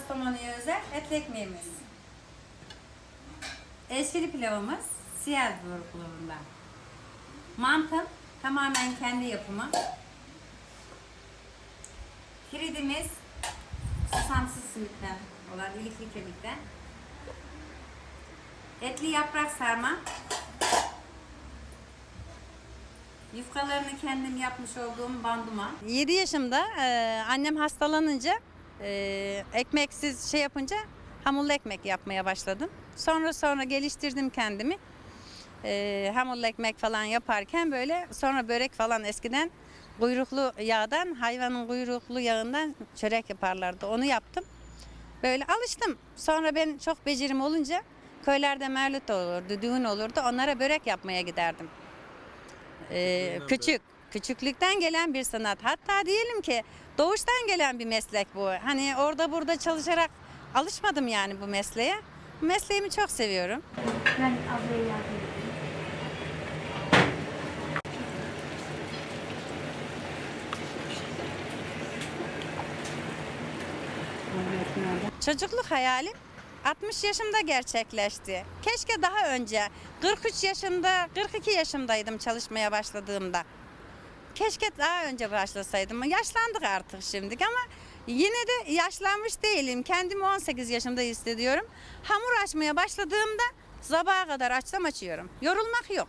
Kastamonu'ya özel etli ekmeğimiz. Eşkili pilavımız siyah bulgurundan. Mantım tamamen kendi yapımı. Piridimiz susamsız simitten olan ilikli kemikten. Etli yaprak sarma. Yufkalarını kendim yapmış olduğum banduma. 7 yaşımda e, annem hastalanınca e, ekmeksiz şey yapınca hamurlu ekmek yapmaya başladım. Sonra sonra geliştirdim kendimi. E, hamurlu ekmek falan yaparken böyle sonra börek falan eskiden kuyruklu yağdan hayvanın kuyruklu yağından çörek yaparlardı. Onu yaptım. Böyle alıştım. Sonra ben çok becerim olunca köylerde mevlüt olurdu, düğün olurdu. Onlara börek yapmaya giderdim. Ee, küçük, küçüklükten gelen bir sanat. Hatta diyelim ki doğuştan gelen bir meslek bu. Hani orada burada çalışarak alışmadım yani bu mesleğe. Bu mesleğimi çok seviyorum. Ben ablaya yardım edeyim. Çocukluk hayalim 60 yaşımda gerçekleşti. Keşke daha önce 43 yaşında, 42 yaşındaydım çalışmaya başladığımda. Keşke daha önce başlasaydım. Yaşlandık artık şimdi ama yine de yaşlanmış değilim. Kendimi 18 yaşımda hissediyorum. Hamur açmaya başladığımda sabaha kadar açsam açıyorum. Yorulmak yok.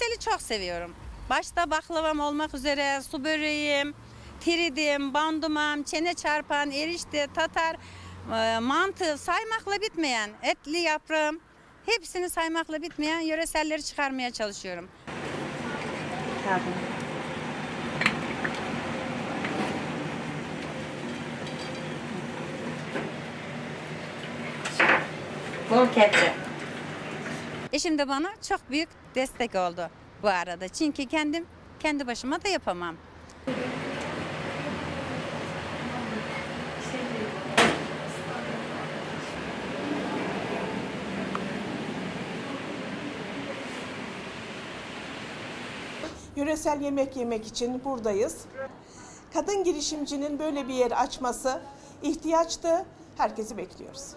Yöreseli çok seviyorum. Başta baklavam olmak üzere su böreğim, tiridim, bandumam, çene çarpan, erişte, tatar, e, mantı saymakla bitmeyen etli yaprağım hepsini saymakla bitmeyen yöreselleri çıkarmaya çalışıyorum. Bol kepçe. Eşim de bana çok büyük destek oldu bu arada. Çünkü kendim kendi başıma da yapamam. Yöresel yemek yemek için buradayız. Kadın girişimcinin böyle bir yer açması ihtiyaçtı. Herkesi bekliyoruz.